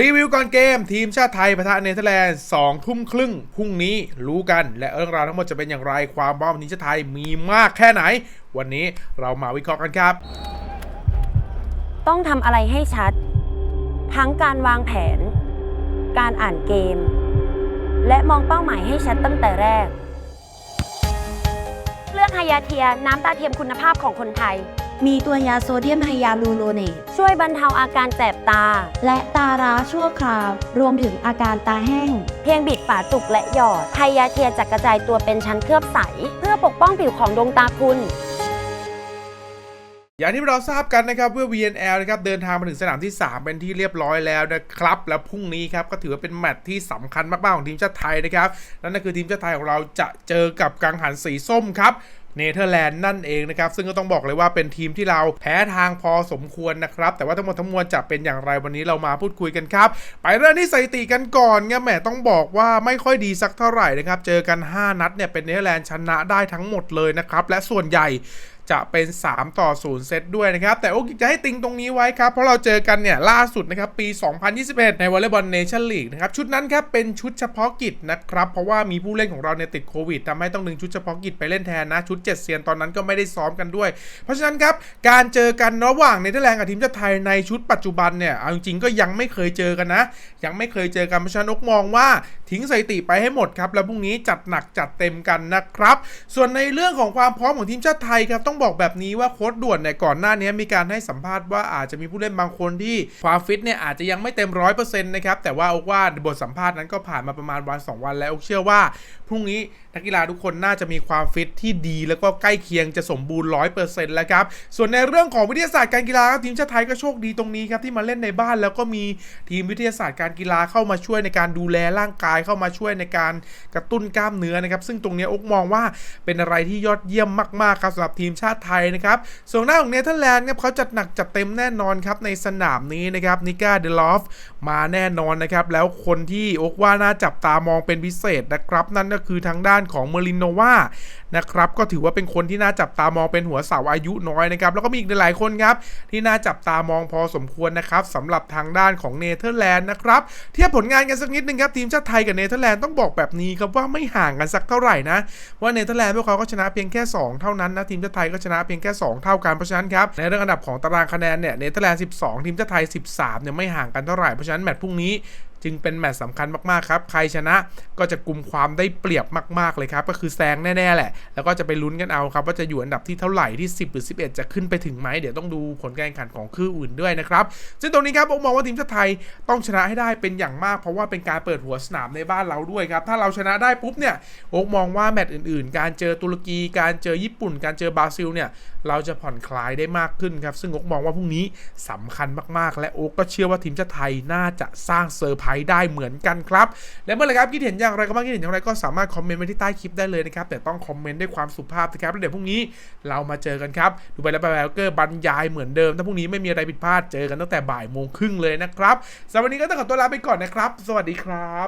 รีวิวก่อนเกมทีมชาติไทยพะทะเนเธอร์แลนด์2ทุ่มครึ่งพรุ่งนี้รู้กัน และเรื่องราวทั้งหมดจะเป็นอย่างไรความบ้าของทีมชาติไทยมีมากแค่ไหน วันนี้เรามาวิเคราะห์กันครับ ต้องทำอะไรให้ชัด ทั้งการวางแผน การอ่านเกม และมองเป้าหมายให้ชัดตั้งแต่แรก เลือกไฮยาเทียน้ำตาเทียมคุณภาพของคนไทย มีตัวยาโซเดียมไฮยาลูโรเนตช่วยบรรเทาอาการแสบตา และตาร้าชั่วคราว รวมถึงอาการตาแห้ง เพียงบิดฝาจุกและหยอดไฮยาเทียจะกระจายตัวเป็นชั้นเคลือบใส เพื่อปกป้องผิวของดวงตาคุณอย่างที่เราทราบกันนะครับว่า VNL นะครับเดินทางมาถึงสนามที่ 3 เป็นที่เรียบร้อยแล้วนะครับ แล้วพรุ่งนี้ครับก็ถือว่าเป็นแมตช์ที่สำคัญมากๆของทีมชาติไทยนะครับ นั่นก็คือทีมชาติไทยของเราจะเจอกับกังหันสีส้มครับ เนเธอร์แลนด์นั่นเองนะครับ ซึ่งก็ต้องบอกเลยว่าเป็นทีมที่เราแพ้ทางพอสมควรนะครับ แต่ว่าทั้งหมดทั้งมวลจะเป็นอย่างไรวันนี้เรามาพูดคุยกันครับ ไปเริ่มที่สถิติกันก่อนเนี่ยแหมต้องบอกว่าไม่ค่อยดีสักเท่าไหร่นะครับ เจอกัน 5 นัดเนี่ยเป็นเนเธอร์แลนด์ชนะได้ทั้งหมดเลยนะครับ และส่วนใหญ่ จะเป็น 3 ต่อ 0 เซตด้วยนะครับ แต่โอ๊กจะให้ติงตรงนี้ไว้ครับ เพราะเราเจอกันเนี่ยล่าสุดนะครับ ปี 2021 ในวอลเลย์บอลเนชั่นลีกนะครับ ชุดนั้นครับ เป็นชุดเฉพาะกิจนะครับ เพราะว่ามีผู้เล่นของเราเนี่ยติดโควิดทำให้ต้องดึงชุดเฉพาะกิจไปเล่นแทนนะ ชุด 7 เซียนตอนนั้นก็ไม่ได้ซ้อมกันด้วย เพราะฉะนั้นครับ การเจอกันระหว่างเนเธอร์แลนด์กับทีมชาติไทยในชุดปัจจุบันเนี่ยเอาจริงๆก็ยังไม่เคยเจอกันนะ ยังไม่เคยเจอกันเพราะฉะนั้นกมองว่าทิ้งสถิติไปให้หมดครับแล้วพรุ่งนี้จัดหนักจัดเต็มกันนะครับ ส่วนในเรื่องของความพร้อมของทีมชาติไทยครับต้องบอกแบบนี้ว่าโค้ชด่วนเนี่ยก่อนหน้านี้มีการให้สัมภาษณ์ว่าอาจจะมีผู้เล่นบางคนที่ความฟิตเนี่ยอาจจะยังไม่เต็มร้อยเปอร์เซ็นต์นะครับแต่ว่าโอกว่าบทสัมภาษณ์นั้นก็ผ่านมาประมาณวัน 2 วันแล้วโอ๊กเชื่อว่าพรุ่งนี้นักกีฬาทุกคนน่าจะมีความฟิตที่ดี แล้วก็ใกล้เคียงจะสมบูรณ์ร้อยเปอร์เซ็นต์แล้วครับส่วนในเรื่องของวิทยาศาสตร์การกีฬาครับทีมชาติไทยก็โชคดีตรงนี้ครับที่มาเล่นในบ้าน แล้วก็มีทีมวิทยาศาสตร์การกีฬาเข้ามาช่วยในการดูแลร่างกายเข้ามาช่วยในการกระตุ้นกล้ามเนื้อนะครับซึ่งตรงนี้อกมองว่าเป็นอะไรที่ยอดเยี่ยมมากๆครับสำหรับทีมชาติไทยนะครับส่วนหน้าของเนเธอร์แลนด์ครับเขาจัดหนักจัดเต็มแน่นอนครับในสนามนี้นะครับนิก้าเดลอฟมาแน่นอนนะครับแล้วคนที่โอ๊กว่าน่าจับตามองเป็นพิเศษนะครับ นั่นก็คือทางด้านของเมลินโนวานะครับก็ถือว่าเป็นคนที่น่าจับตามองเป็นหัวเสาอายุน้อยนะครับแล้วก็มีอีกหลายคนครับที่น่าจับตามองพอสมควรนะครับสำหรับทางด้านของเนเธอร์แลนด์นะครับเทียบผลงานกันสักนิดนึงครับทีมชาติไทยกับเนเธอร์แลนด์ต้องบอกแบบนี้ครับว่าไม่ห่างกันสักเท่าไหร่นะว่าเนเธอร์แลนด์พวกเขาก็ชนะเพียงแค่ 2 เท่านั้นนะทีมชาติไทยก็ชนะเพียงแค่ 2 เท่ากันเพราะฉะนั้นครับในเรื่องอันดับของตารางคะแนนเนี่ยเนเธอร์แลนด์12 ทีมชาติไทย 13เนี่ยไม่ห่างกันเท่าไหร่เพราะฉะนั้นแมตช์พรุ่งนี้ จึงเป็นแมตช์สำคัญมากๆครับ ใครชนะก็จะกลุ่มความได้เปรียบมากๆเลยครับ ก็คือแซงแน่ๆแหละ แล้วก็จะไปลุ้นกันเอาครับ ว่าจะอยู่อันดับที่เท่าไหร่ที่ 10 หรือ 11 จะขึ้นไปถึงไหมเดี๋ยวต้องดูผลการแข่งขันของคู่อื่นด้วยนะครับ ซึ่งตรงนี้ครับผมมองว่าทีมชาติไทยต้องชนะให้ได้เป็นอย่างมาก เพราะว่าเป็นการเปิดหัวสนามในบ้านเราด้วยครับ ถ้าเราชนะได้ปุ๊บเนี่ยโอ๊กมองว่าแมตช์อื่นๆ การเจอตุรกี การเจอญี่ปุ่น การเจอบราซิลเนี่ยเราจะผ่อนคลายได้มากขึ้นครับ ซึ่งโอ๊กมองว่าพรุ่งนี้สำคัญมากๆ และโอ๊กก็เชื่อว่าทีมชาติไทยน่าจะสร้างเซอร์ไพรส์ได้เหมือนกันครับ และเมื่อไหรครับคิดเห็นอย่างไรก็บ้างคิดเห็นอย่างไรก็สามารถคอมเมนต์ไว้ที่ใต้คลิปได้เลยนะครับ แต่ต้องคอมเมนต์ด้วยความสุภาพนะครับแล้วเดี๋ยวพรุ่งนี้เรามาเจอกันครับดูไปแล้วไปแล้วก็บรรยายเหมือนเดิม ถ้าพรุ่งนี้ไม่มีอะไรผิดพลาดเจอกันตั้งแต่บ่ายโมงครึ่งเลยนะครับสำหรับวันนี้ก็ต้องขอตัวลาไปก่อนนะครับ สวัสดีครับ